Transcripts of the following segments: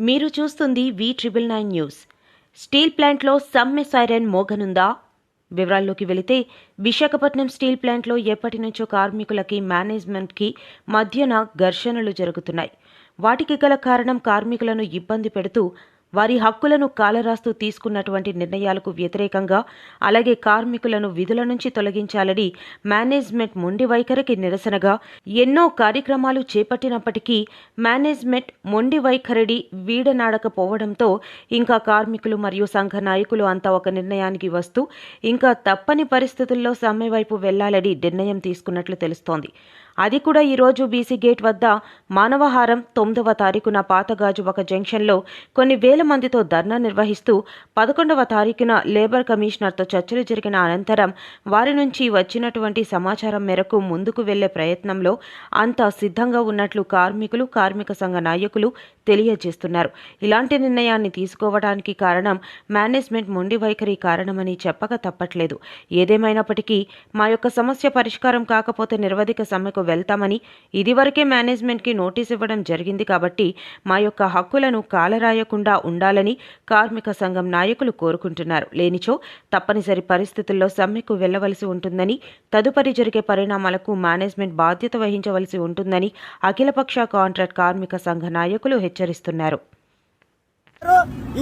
మీరు చూస్తుంది V triple nine news. Steel ప్లాంట్లో సమ్మె సైరన్ మోగనుందా? వివరాల్లోకి వెళితే విశాఖపట్నం స్టీల్ ప్లాంట్లో ఎప్పటి నుంచో కార్మికులకి మేనేజ్మెంట్కి మధ్యన ఘర్షణలు జరుగుతున్నాయి. వాటికి గల కారణం కార్మికులను ఇబ్బంది పెడుతూ వారి హక్కులను కాలరాస్తూ తీసుకున్నటువంటి నిర్ణయాలకు వ్యతిరేకంగా అలాగే కార్మికులను విధుల నుంచి తొలగించాలని మేనేజ్మెంట్ మొండి వైఖరికి నిరసనగా ఎన్నో కార్యక్రమాలు చేపట్టినప్పటికీ మేనేజ్మెంట్ మొండి వైఖరిడి వీడనాడకపోవడంతో ఇంకా కార్మికులు మరియు సంఘ నాయకులు అంతా ఒక నిర్ణయానికి వస్తూ ఇంకా తప్పని పరిస్థితుల్లో సమ్మె వైపు వెళ్ళాలని నిర్ణయం తీసుకున్నట్లు తెలుస్తోంది. అది కూడా ఈరోజు బీసీ గేట్ వద్ద మానవహారం తొమ్మిదవ తారీఖున పాతగాజు ఒక జంక్షన్లో కొన్ని వేల మందితో ధర్నా నిర్వహిస్తూ పదకొండవ తారీఖున లేబర్ కమిషనర్తో చర్చలు జరిగిన అనంతరం వారి నుంచి వచ్చినటువంటి సమాచారం మేరకు ముందుకు వెళ్ళే ప్రయత్నంలో అంతా సిద్ధంగా ఉన్నట్లు కార్మికులు కార్మిక సంఘ నాయకులు తెలియజేస్తున్నారు. ఇలాంటి నిర్ణయాన్ని తీసుకోవడానికి కారణం మేనేజ్మెంట్ మొండి వైఖరి కారణమని చెప్పక తప్పట్లేదు. ఏదేమైనప్పటికీ మా యొక్క సమస్య పరిష్కారం కాకపోతే నిరవధిక సమ్మెకు వెళ్తామని ఇదివరకే మేనేజ్మెంట్కి నోటీస్ ఇవ్వడం జరిగింది కాబట్టి మా యొక్క హక్కులను కాలరాయకుండా ఉండాలని కార్మిక సంఘం నాయకులు కోరుకుంటున్నారు. లేనిచో తప్పనిసరి పరిస్థితుల్లో సమ్మెకు వెళ్ళవలసి ఉంటుందని తదుపరి జరిగే పరిణామాలకు మేనేజ్మెంట్ బాధ్యత వహించవలసి ఉంటుందని అఖిలపక్ష కాంట్రాక్ట్ కార్మిక సంఘ నాయకులు హెచ్చరిస్తున్నారు.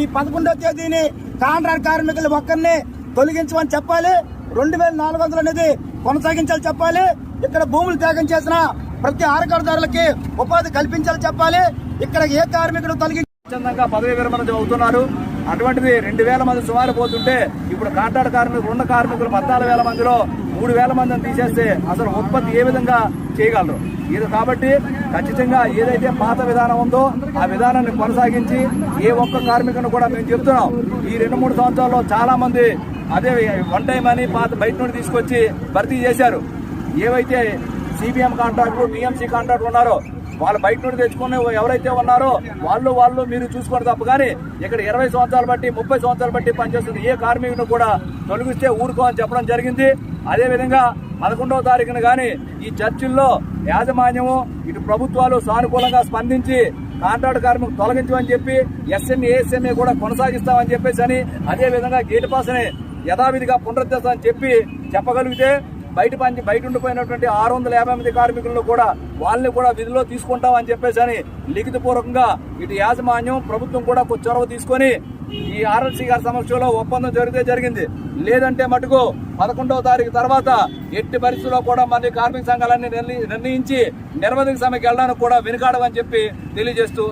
ఈ పదకొండవ తేదీని కాంట్రాక్ట్ కార్మికులు ఒక్కరిని తొలగించమని చెప్పాలి. రెండు వేల నాలుగు వందలు అనేది కొనసాగించాలి చెప్పాలి. ఇక్కడ భూములు త్యాగం చేసిన ప్రతి ఆరకరదారులకి ఉపాధి కల్పించాలని చెప్పాలి. ఇక్కడ ఏ కార్మికుడు తొలగి స్వచ్ఛందంగా పదవి విరమణ అవుతున్నారు అటువంటిది రెండు వేల మంది సుమారు పోతుంటే ఇప్పుడు కాంట్రాక్ట్ కార్మికులు ఉన్న కార్మికులు పద్నాలుగు వేల మందిలో మూడు వేల మందిని తీసేస్తే అసలు ఉత్పత్తి ఏ విధంగా చేయగలరు? ఇది కాబట్టి ఖచ్చితంగా ఏదైతే పాత విధానం ఉందో ఆ విధానాన్ని కొనసాగించి ఏ ఒక్క కార్మికుని కూడా మేము చెప్తున్నాం. ఈ రెండు మూడు సంవత్సరాల్లో చాలా మంది అదే వన్ టైం అని పాత బయట నుండి తీసుకొచ్చి భర్తీ చేశారు. ఏవైతే సిబిఎం కాంట్రాక్టులు బిఎంసీ కాంట్రాక్ట్ ఉన్నారో వాళ్ళు బయట నుండి తెచ్చుకునే ఎవరైతే ఉన్నారో వాళ్ళు వాళ్ళు మీరు చూసుకోండి తప్ప. కానీ ఇక్కడ ఇరవై సంవత్సరాలు బట్టి ముప్పై సంవత్సరాలు బట్టి పనిచేస్తున్న ఏ కార్మికుని కూడా తొలగిస్తే ఊరుకో అని చెప్పడం జరిగింది. అదేవిధంగా పదకొండవ తారీఖున కానీ ఈ చర్చిల్లో యాజమాన్యము ఇటు ప్రభుత్వాలు సానుకూలంగా స్పందించి కాంట్రాక్ట్ కార్మికులు తొలగించమని చెప్పి ఎస్ఎంఏ ఏఎస్ఎంఏ కూడా కొనసాగిస్తామని చెప్పేసి అని అదే విధంగా గేట్ పాస్ని యథావిధిగా పునరుద్ధరిస్తామని చెప్పి చెప్పగలిగితే బయట పని బయట ఉండిపోయినటువంటి ఆరు వందల యాభై మంది కార్మికులను కూడా వాళ్ళని కూడా విధిలో తీసుకుంటామని చెప్పేసి అని లిఖితపూర్వకంగా ఇటు యాజమాన్యం ప్రభుత్వం కూడా చొరవ తీసుకొని ఈ ఆర్ఎల్సీ గారి సమక్షంలో ఒప్పందం జరిగితే జరిగింది. లేదంటే మటుకు పదకొండవ తారీఖు తర్వాత ఎట్టి పరిస్థితుల్లో కూడా మరి కార్మిక సంఘాలన్నీ నిర్ణయించి నిర్వధిక సమ్మెకి వెళ్ళడానికి కూడా వెనుకాడమని చెప్పి తెలియజేస్తూ